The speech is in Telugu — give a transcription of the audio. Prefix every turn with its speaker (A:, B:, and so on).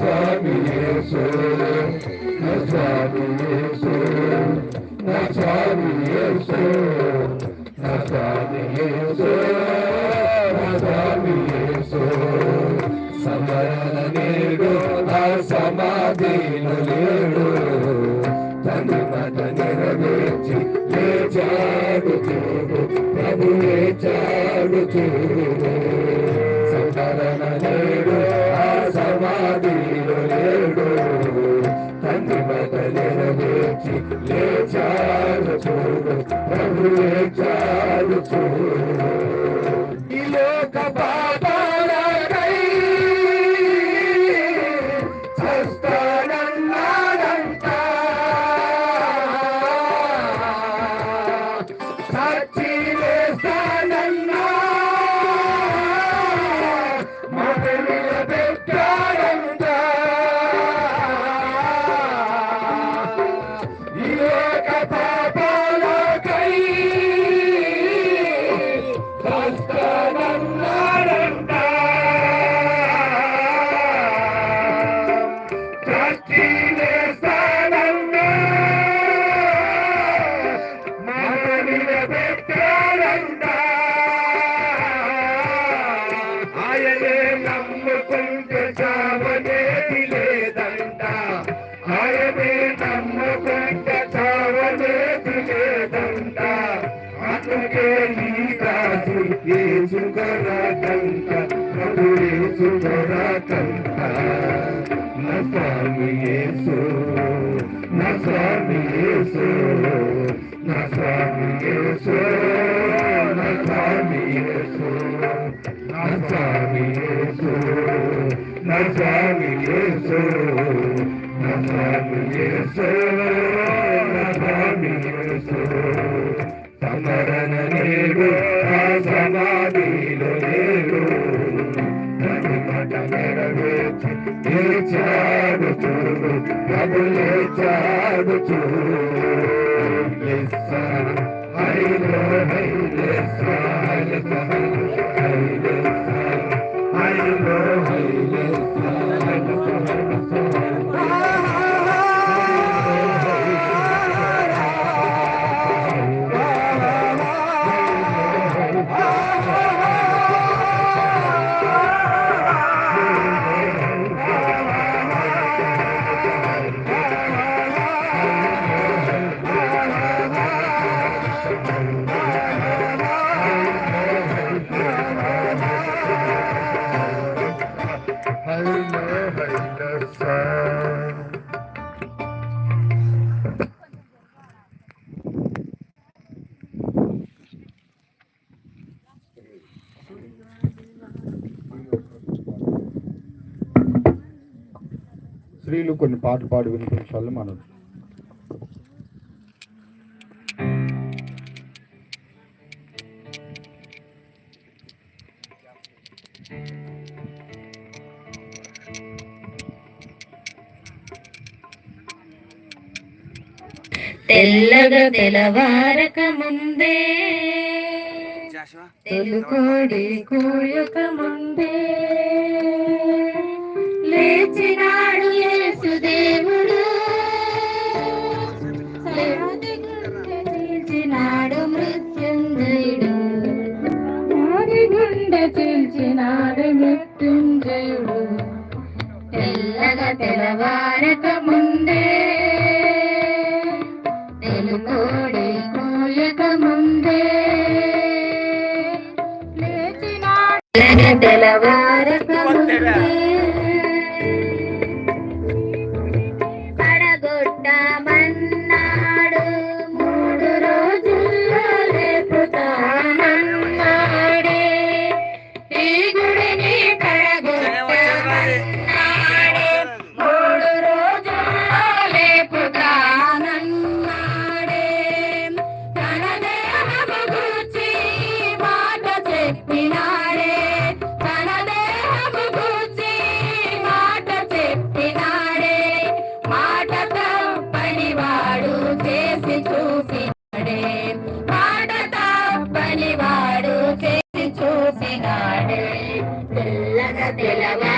A: స్వామి యేసు నా స్వామి యేసు నా స్వామి యేసు నా స్వామి యేసు నా స్వామి యేసు. సమరణ నేడు నా సమాధిలో లేడు తను మత నెరవేర్చి లేచాడు చూడు ప్రభు లేచాడు చూడు. సమరణ నేడు Thank you. ఏసుగరాకంట ప్రభు ఏసుగరాకంట నా స్వామి యేసు నా స్వామి యేసు నా స్వామి యేసు నా స్వామి యేసు నా స్వామి యేసు నా స్వామి యేసు నా స్వామి యేసు నా స్వామి యేసు సమరణ నేడు ఆ సమా I will never love you. Yes, sir. I love you.
B: స్త్రీలు కొన్ని పాటలు పాడి వినిపించాలి మనం
C: తెల్లగా తెలవారక ముందే తెలుకోడి కోయక ముందే లేచినాడు యేసు దేవుడు. సమాధి గుండె చీల్చినాడు మృత్యుంజయుడు. సమాధి గుండె చీల్చినాడు మృత్యుంజయుడు. తెల్లగా తెలవారక ముందే తెలవారే తెల్లగ తెలవ